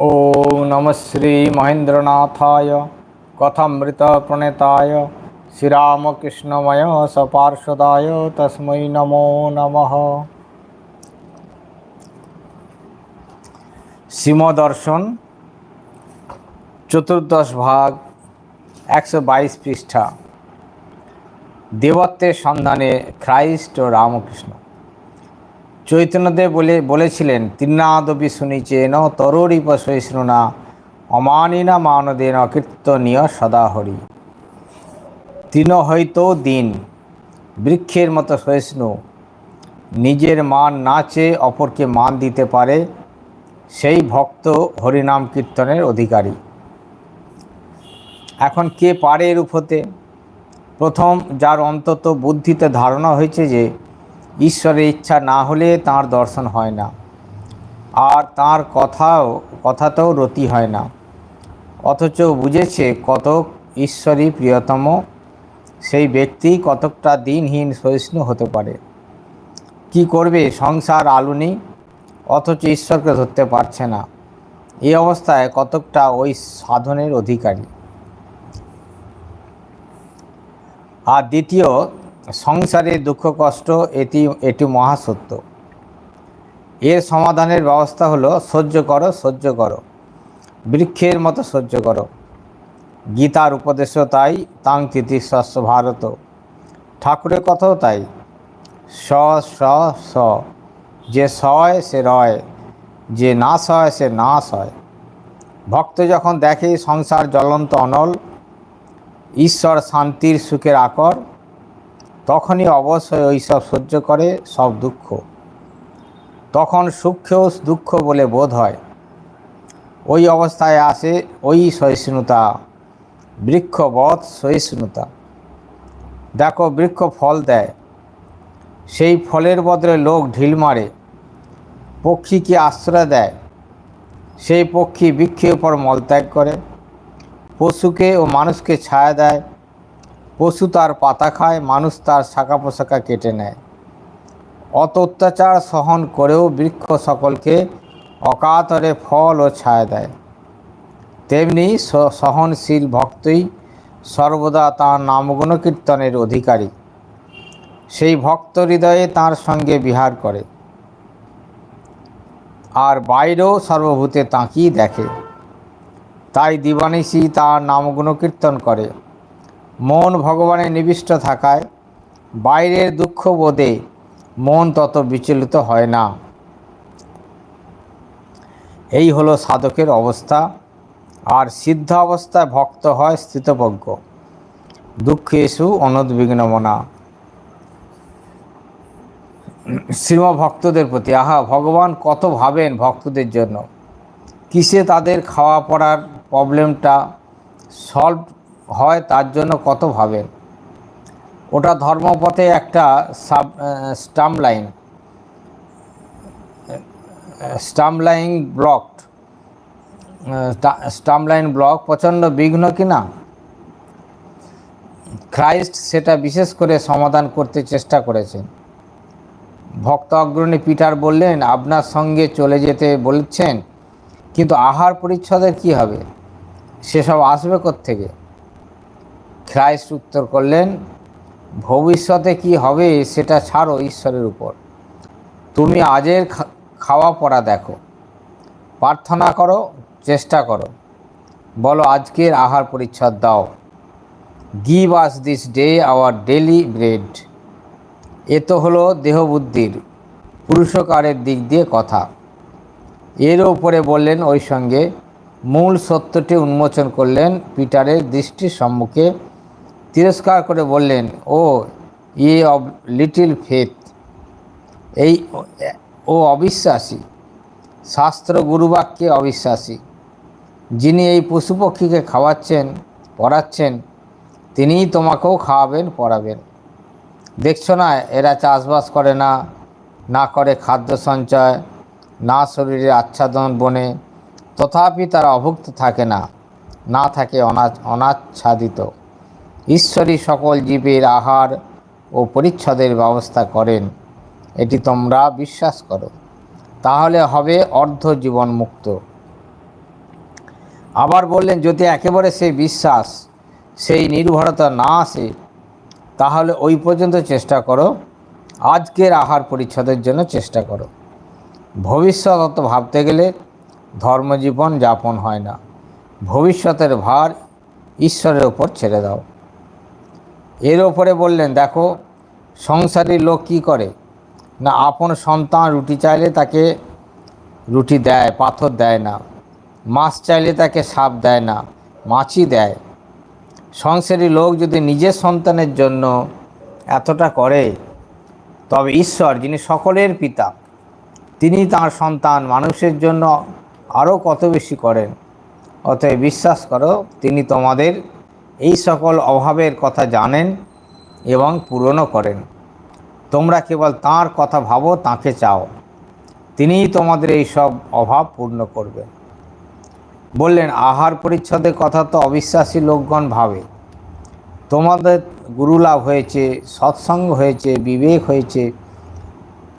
ॐ नमः श्रीमहेन्द्रनाथाय कथामृतप्रणेताय श्रीरामकृष्णमय सपार्षदाय तस्मै नमो नमः শ্রীমদর্শন চতুর্দশ ভাগ একশো বাইশ পৃষ্ঠা দেবত্বের সন্ধানে খ্রাইস্ট ও রামকৃষ্ণ চৈতন্যদেব বলে, বলেছিলেন, তিন্নাদপি শুনিচেন তরুরিপ সহিষ্ণুনা, অমানিনা মানদেন অকীর্তনীয় সদাহরি। তৃণ হয়তো দিন, বৃক্ষের মতো সহিষ্ণু। নিজের মান না চেয়ে অপরকে মান দিতে পারে, সেই ভক্ত হরিনাম কীর্তনের অধিকারী। এখন কে পারে এর হতে প্রথম যার অন্তত বুদ্ধিতে ধারণা হয়েছে যে ঈশ্বরের ইচ্ছা না হলে তার দর্শন হয় না। আর তার কথাও কথাতেও রতি হয় না। অথচ বুঝেছে কতক ঈশ্বরই প্রিয়তম, সেই ব্যক্তি কতকটা দিনহীন সহিষ্ণু হতে পারে। কি করবে? সংসার আলুনি অথচ ঈশ্বরকে ধরতে পারছে না। এই অবস্থায় কতকটা ওই সাধনের অধিকারী। আর দ্বিতীয় সংসারে দুঃখ, কষ্ট, এটি এটি মহাসত্য এর সমাধানের ব্যবস্থা হলো, সহ্য করো সহ্য করো। বৃক্ষের মতো সহ্য করো। গীতার উপদেশও তাই, তাং তিতিস্ব ভারত। ঠাকুরের কথাও তাই। স স স। যে সয়, সে রয়। যে না সয়, সে না সয়। ভক্ত যখন দেখে সংসার জ্বলন্ত অনল, ঈশ্বর শান্তির সুখের আকর তখনই অবশ্যই ওই সব সহ্য করে, সব দুঃখ। তখন সুখেও দুঃখ বলে বোধ হয়। ওই অবস্থায় আসে ওই সহিষ্ণুতা, বৃক্ষবধ সহিষ্ণুতা। দেখো বৃক্ষ ফল দেয়। সেই ফলের বদলে লোক ঢিল মারে। পক্ষীকে আশ্রয় দেয়? সেই পক্ষী বৃক্ষের উপর মলত্যাগ করে। পশুকে ও মানুষকে ছায়া দেয়। পশু তার পাতা খায়, মানুষ তার শাখা পোশাকা কেটে নেয়। অত অত্যাচার সহন করেও বৃক্ষ সকলকে অকাতরে ফল ও ছায়া দেয়। তেমনি সহনশীল ভক্তই সর্বদা তাঁর নামগুণ কীর্তনের অধিকারী। সেই ভক্ত হৃদয়ে তাঁর সঙ্গে বিহার করে। আর বাইরেও সর্বভূতে তাঁকেই দেখে। তাই দিবানিশি তাঁর নামগুণ কীর্তন করে। মন ভগবানে নিবিষ্ট থাকায় বাইরের দুঃখ বোধে মন তত বিচলিত হয় না। এই হলো সাধকের অবস্থা। আর সিদ্ধ অবস্থায় ভক্ত হয় স্থিতপজ্ঞ দুঃখে এসু অনুদ্বিগ্নমনা শ্রীম ভক্তদের প্রতি, আহা, ভগবান কত ভাবেন ভক্তদের জন্য। কিসে তাদের খাওয়া পড়ার প্রবলেমটা সলভ হয়, তার জন্য কত ভাবেন? ওটা ধর্মপথে একটা sub stump line stump line block stump line block প্রচণ্ড বিঘ্ন কি না? খ্রাইস্ট সেটা বিশেষ করে সমাধান করতে চেষ্টা করেছেন। ভক্ত অগ্রণী পিটার বললেন, আপনার সঙ্গে চলে যেতে বলছেন, কিন্তু আহার পরিচ্ছদের কি হবে? সেসব আসবে থেকে খ্রাইস্ট উত্তর করলেন, ভবিষ্যতে কি হবে সেটা ছাড়ো ঈশ্বরের উপর। তুমি আজের খাওয়া পড়া দেখো। প্রার্থনা করো, চেষ্টা করো। বলো, আজকের আহার পরিচ্ছদ দাও। Give us this day our daily bread এ তো হলো দেহবুদ্ধির পুরুষকারের দিক দিয়ে কথা। এর উপরে বললেন ওই সঙ্গে, মূল সত্যটি উন্মোচন করলেন পিটারের দৃষ্টির সম্মুখে তিরস্কার করে বললেন, ও ইয়ে অব লিটিল ফেথ, এই ও অবিশ্বাসী, শাস্ত্র গুরুবাক্যে অবিশ্বাসী, যিনি এই পশুপক্ষীকে খাওয়াচ্ছেন, পড়াচ্ছেন, তিনিই তোমাকেও খাওয়াবেন, পড়াবেন। দেখছ না, এরা চাষবাস করে না না করে খাদ্য সঞ্চয়, না শরীরে আচ্ছাদন বনে, তথাপি তারা অভুক্ত থাকে না না থাকে অনা, অনাচ্ছাদিত। ঈশ্বরী সকল জীবের আহার ও পরিচ্ছদের ব্যবস্থা করেন। এটি তোমরা বিশ্বাস করো। তাহলে হবে অর্ধ জীবন মুক্ত। আবার বললেন, যদি একেবারে সেই বিশ্বাস, সেই নির্ভরতা না আসে, তাহলে ওই পর্যন্ত চেষ্টা করো। আজকের আহার পরিচ্ছদের জন্য চেষ্টা করো। ভবিষ্যৎ অত ভাবতে গেলে ধর্মজীবন যাপন হয় না। ভবিষ্যতের ভার ঈশ্বরের ওপর ছেড়ে দাও। এর ওপরে বললেন, দেখো, সংসারী লোক কি করে? না, আপন সন্তান রুটি চাইলে তাকে রুটি দেয়, পাথর দেয় না। মাছ চাইলে তাকে সাপ দেয় না মাছি দেয়। সংসারী লোক যদি নিজের সন্তানের জন্য এতটা করে, তবে ঈশ্বর, যিনি সকলের পিতা, তিনি তার সন্তান মানুষের জন্য আরও কত বেশি করেন? অতএব বিশ্বাস করো, তিনি তোমাদের এই সকল অভাবের কথা জানেন এবং পূরণও করেন। তোমরা কেবল তাঁর কথা ভাবো, তাকে চাও। তিনিই তোমাদের এই সব অভাব পূর্ণ করবেন। বললেন, আহার পরিচ্ছদের কথা তো অবিশ্বাসী লোকগণ ভাবে। তোমাদের গুরুলাভ হয়েছে, সৎসঙ্গ হয়েছে, বিবেক হয়েছে,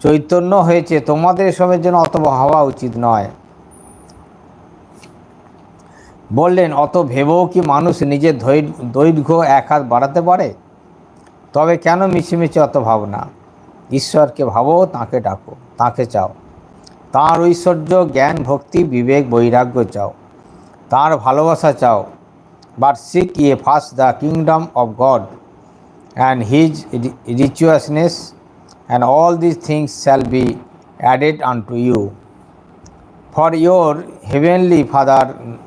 চৈতন্য হয়েছে, তোমাদের এসবের জন্য অত ভাবা উচিত নয়। বললেন, অত ভেবেও কি মানুষ নিজের দৈর্ঘ্য এক হাত বাড়াতে পারে? তবে কেন মিছিমিছি অত ভাবনা? ঈশ্বরকে ভাবো, তাকে ডাকো, তাকে চাও। তাঁর ঐশ্বর্য, জ্ঞান, ভক্তি, বিবেক, বৈরাগ্য চাও। তাঁর ভালোবাসা চাও। But seek ye first the kingdom of God and his righteousness and all this things shall be added unto you. For your heavenly Father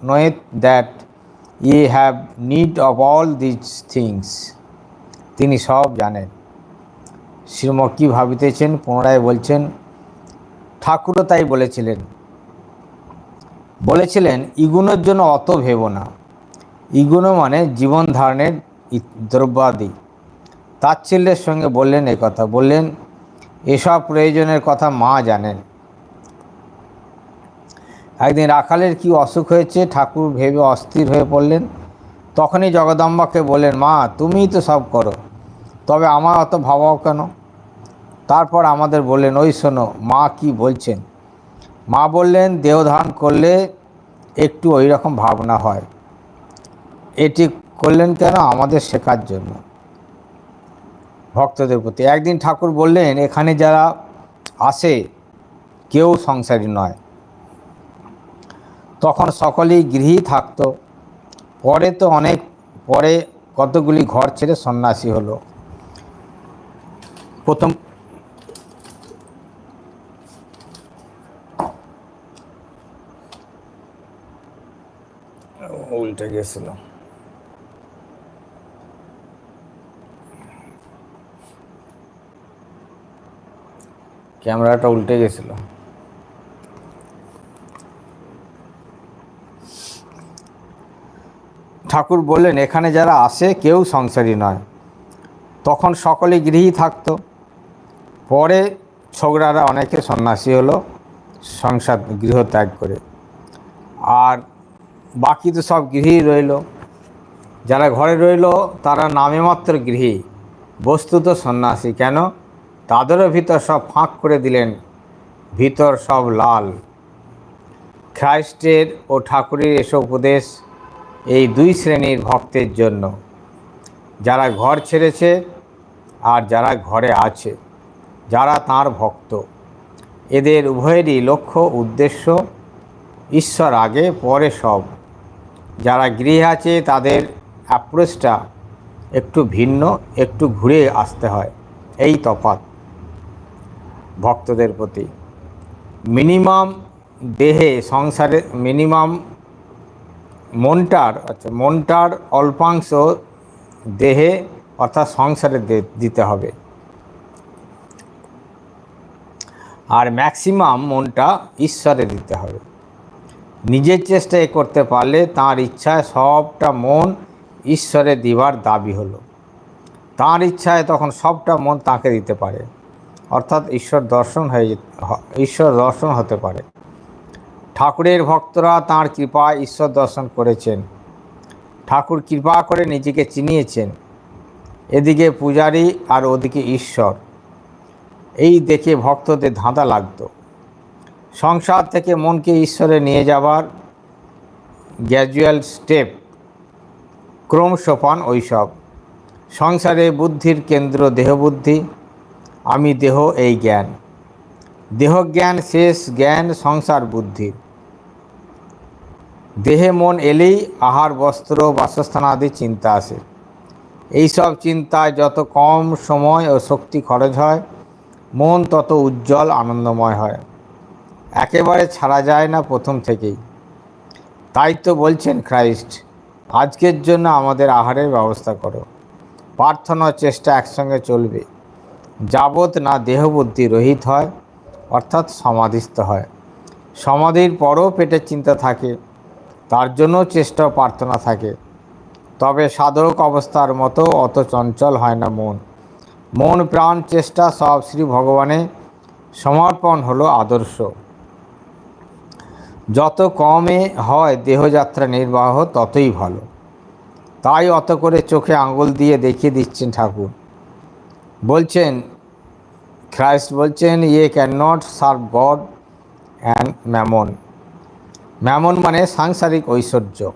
knoweth that ye have need of all these things. তিনি সব জানেন। শ্রীম কী ভাবিতেছেন? পুনরায় বলছেন, ঠাকুরও তাই বলেছিলেন। বলেছিলেন ইগুনোর জন্য অত ভেব না। ইগুনো মানে জীবন ধারণের ই- দ্রব্যাদি। তাচ্ছিল্যের সঙ্গে বললেন এই কথা। বললেন, এসব প্রয়োজনের কথা মা জানেন। একদিন রাখালের কি অসুখ হয়েছে, ঠাকুর ভেবে অস্থির হয়ে পড়লেন। তখনই জগদম্বাকে বললেন, মা, তুমিই তো সব করো। তবে আমার অত ভাবাও কেন? তারপর আমাদের বললেন, ওই শোনো, মা কি বলছেন? মা বললেন দেহ ধারণ করলে একটু ওই রকম ভাবনা হয়। এটি করলেন কেন? আমাদের শেখার জন্য। ভক্তদের প্রতি। একদিন ঠাকুর বললেন, এখানে যারা আসে, কেউ সংসারী নয়। তখন সকলেই গৃহী থাকতো। পরে তো অনেক, পরে কতগুলি ঘর ছেড়ে সন্ন্যাসী হলো। প্রথম উল্টে গেছিল। ক্যামেরাটা উল্টে গেছিল। ঠাকুর বললেন, এখানে যারা আসে, কেউ সংসারী নয়। তখন সকলে গৃহী থাকতো। পরে ছোকরারা অনেকে সন্ন্যাসী হলো, সংসার গৃহ ত্যাগ করে। আর বাকি তো সব গৃহী রইল। যারা ঘরে রইল, তারা নামে মাত্র গৃহী, বস্তুত সন্ন্যাসী। কেন? তাদেরও ভিতর সব ফাঁক করে দিলেন, ভিতর সব লাল। খ্রাইস্টের ও ঠাকুরের এসব উপদেশ এই দুই শ্রেণির ভক্তের জন্য। যারা ঘর ছেড়েছে আর যারা ঘরে আছে, যারা তার ভক্ত। এদের উভয়েরই লক্ষ্য, উদ্দেশ্য, ঈশ্বর আগে, পরে সব। যারা গৃহে আছে, তাদের অ্যাপ্রোচটা একটু ভিন্ন, একটু ঘুরে আসতে হয়। এই তফাৎ ভক্তদের প্রতি। মিনিমাম দেহে সংসারে, মিনিমাম মনটার আচ্ছা মনটার অল্পাংশ দেহে অর্থাৎ সংসারে দিতে হবে। আর ম্যাক্সিমাম মনটা ঈশ্বরে দিতে হবে। নিজের চেষ্টায় করতে পারলে তার ইচ্ছায় সবটা মন ঈশ্বরে দিবার দাবি হলো। তার ইচ্ছায় তখন সবটা মন তাকে দিতে পারে। অর্থাৎ ঈশ্বর দর্শন হয়ে ঈশ্বর দর্শন হতে পারে। ঠাকুরের ভক্তরা তাঁর কৃপায় ঈশ্বর দর্শন করেছেন। ঠাকুর কৃপা করে নিজেকে চিনিয়েছেন। এদিকে পূজারী আর ওদিকে ঈশ্বর। এই দেখে ভক্তদের ধাঁধা লাগতো। সংসার থেকে মনকে ঈশ্বরে নিয়ে যাবার গ্র্যাজুয়াল স্টেপ ক্রম সোপান ওইসব সংসারে বুদ্ধির কেন্দ্র দেহবুদ্ধি, আমি দেহ এই জ্ঞান। দেহজ্ঞান শেষ, জ্ঞান সংসার বুদ্ধি। দেহে মন এলেই আহার, বস্ত্র বাসস্থান আদি চিন্তা আসে। এইসব চিন্তায় যত কম সময় ও শক্তি খরচ হয়, মন তত উজ্জ্বল, আনন্দময় হয়। একেবারে ছাড়া যায় না প্রথম থেকেই। তাই তো বলছেন খ্রাইস্ট, আজকের জন্য আমাদের আহারের ব্যবস্থা করো। প্রার্থনা চেষ্টা একসঙ্গে চলবে। যাবৎ না দেহবুদ্ধি রহিত হয়, অর্থাৎ সমাধিস্থ হয়। সমাধির পরও পেটের চিন্তা থাকে। তার জন্য চেষ্টা প্রার্থনা থাকে। তবে সাধক অবস্থার মতো অত চঞ্চল হয় না মন। মন, প্রাণ, চেষ্টা সব শ্রী ভগবানে সমর্পণ হলো আদর্শ। যত কমে হয় দেহযাত্রা নির্বাহ, ততই ভালো। তাই অত করে চোখে আঙুল দিয়ে দেখিয়ে দিচ্ছেন ঠাকুর। বলছেন, খ্রাইস্ট বলছেন ye can not serve God and mammon. Mammon মানে সাংসারিক ঐশ্বর্য।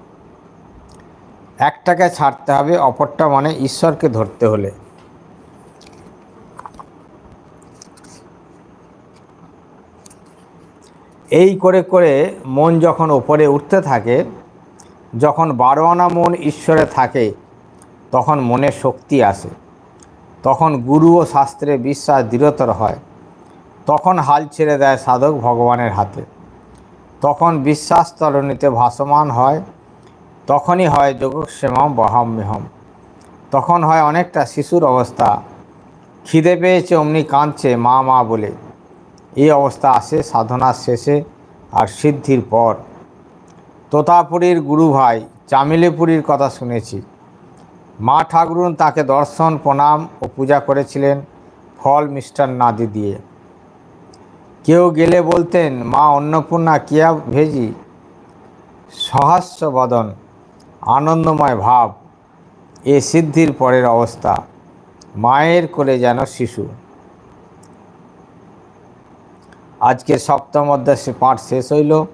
একটাকে ছাড়তে হবে, অপরটা মানে ঈশ্বরকে ধরতে হলে। এই করে করে মন যখন ওপরে উঠতে থাকে, যখন বারো আনা মন ঈশ্বরে থাকে, তখন মনে শক্তি আসে। তখন গুরু ও শাস্ত্রে বিশ্বাস দৃঢ়তর হয়। তখন হাল ছেড়ে দেয় সাধক ভগবানের হাতে। তখন বিশ্বাস তরণীতে ভাসমান হয়, তখনই হয় যোগক্ষেমম বহাম্যহম তখন হয় অনেকটা শিশুর অবস্থা। খিদে পেয়েছে, অমনি কাঁদছে, মা মা বলে। এই অবস্থা আসে সাধনার শেষে আর সিদ্ধির পর। তোতাপুরীর গুরু ভাই চামিলেপুরীর কথা শুনেছি। মা ঠাকুরুন তাকে দর্শন, প্রণাম ও পূজা করেছিলেন ফল মিষ্টান্নাদি দিয়ে। কেউ গেলে বলতেন, মা, অন্নপূর্ণা, কিয়া ভেজি? সহাস্য বদন আনন্দময় ভাব, এ সিদ্ধির পরের অবস্থা। মায়ের কোলে যেন শিশু। আজকে সপ্তম অধ্যায় পাঠ শেষ হইল।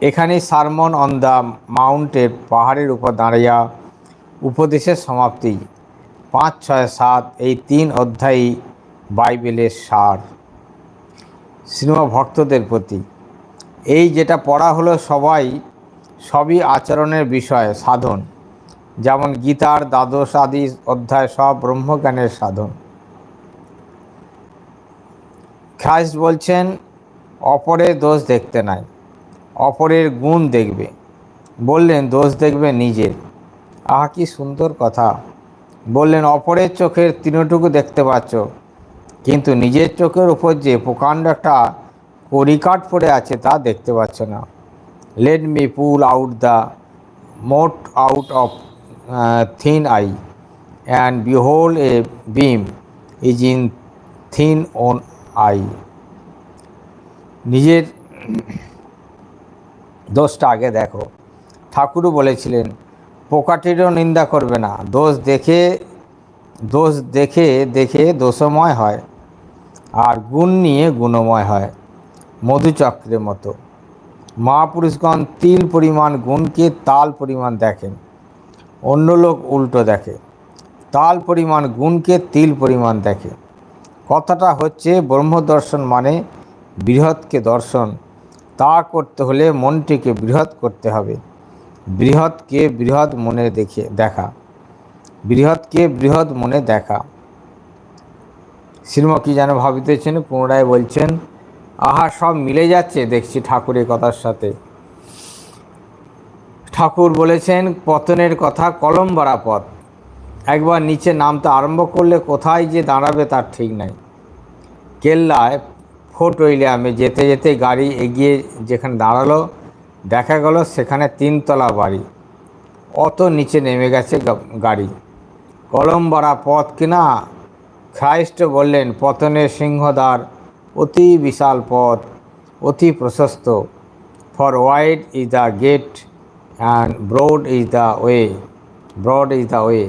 এখানেই সারমন অন দ্য মাউন্টের পাহাড়ের উপর দাঁড়িয়া উপদেশের সমাপ্তি। পাঁচ, ছয়, সাত, এই তিন অধ্যায়ই বাইবেলের সার। সিনেমা ভক্তদের প্রতি। এই যেটা পড়া হলো সবাই, সবই আচরণের বিষয়, সাধন। যেমন গীতার দ্বাদশ আদি অধ্যায় সব ব্রহ্মজ্ঞানের সাধন। খ্রাইস্ট বলছেন, অপরের দোষ দেখতে নাই, অপরের গুণ দেখবে। বললেন, দোষ দেখবে নিজের। আহা, কি সুন্দর কথা। বললেন, অপরের চোখের তিনটুকু দেখতে পাচ্ছ কিন্তু নিজের চোখের উপর যে প্রকাণ্ড একটা করিকাট পড়ে আছে তা দেখতে পাচ্ছ না। Let me pull out the mote out of thine eye and behold a beam is in thine own eye নিজের দোষটা আগে দেখো। ঠাকুরও বলেছিলেন পোকাটিরও নিন্দা করবে না। দোষ দেখে দোষ দেখে দেখে দোষময় হয়। আর গুণ নিয়ে গুণময় হয়, মধুচক্রের মতো। মহাপুরুষগণ তিল পরিমাণ গুণকে তাল পরিমাণ দেখেন অন্য লোক উল্টো দেখে। তাল পরিমাণ গুণকে তিল পরিমাণ দেখে। কথাটা হচ্ছে ব্রহ্মদর্শন মানে বৃহৎকে দর্শন। তা করতে হলে মনটিকে বৃহৎ করতে হবে। বৃহৎকে বৃহৎ মনে দেখে দেখা। বৃহৎকে বৃহৎ মনে দেখা। শ্রীম কি যেন ভাবিতেছেন পুনরায় বলছেন, আহা, সব মিলে যাচ্ছে, দেখছি ঠাকুরের কথার সাথে। ঠাকুর বলেছেন, পতনের কথা কলম বাড়া পথ। একবার নিচে নামতে আরম্ভ করলে কোথায় যে দাঁড়াবে তার ঠিক নাই। কেল্লায় ফোর্ট উইলিয়ামে যেতে যেতে গাড়ি এগিয়ে যেখানে দাঁড়াল, দেখা গেল সেখানে তিনতলা বাড়ি। অত নিচে নেমে গেছে গাড়ি। কলম বাড়া পথ কিনা খ্রাইস্ট বললেন পতনের সিংহদ্বার অতি বিশাল পথ, অতি প্রশস্ত। For wide is the gate and broad is the way broad is the way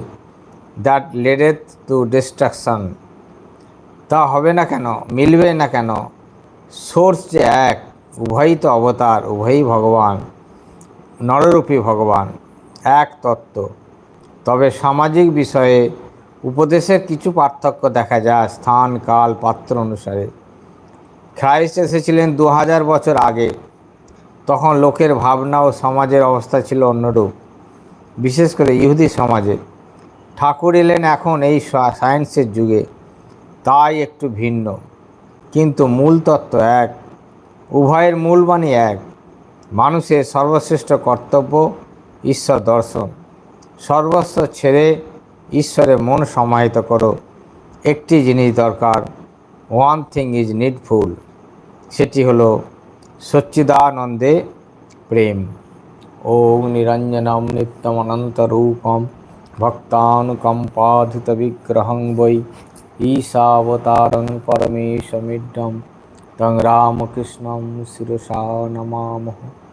that leadeth to destruction তা হবে না কেন? মিলবে না কেন? সোর্স যে এক, উভয়ই তো অবতার, উভয়ই ভগবান, নররূপী ভগবান, এক তত্ত্ব। তবে সামাজিক বিষয়ে উপদেশের কিছু পার্থক্য দেখা যায়, স্থান, কাল, পাত্র অনুসারে। খ্রাইস্ট এসেছিলেন দু হাজার বছর আগে। তখন লোকের ভাবনা ও সমাজের অবস্থা ছিল অন্যরূপ, বিশেষ করে ইহুদি সমাজে। ঠাকুর এলেন এখন এই সায়েন্সের যুগে, তাই একটু ভিন্ন। কিন্তু মূল তত্ত্ব এক, উভয়ের মূল বাণী এক। মানুষের সর্বশ্রেষ্ঠ কর্তব্য ঈশ্বর দর্শন। সর্বস্ব ছেড়ে ঈশ্বরে মন সমাহিত করো। একটি জিনিস দরকার। ওয়ান থিং ইজ নিডফুল সেটি হলো সচ্চিদানন্দে প্রেম। ওম নিরঞ্জনম নিত্যমনন্তরূপম ভক্তানুকম্পাধিত বিগ্রহং বৈ ঈশাবতারং পরমেশমিড্ডম তং রামকৃষ্ণম শিরসা নমামহ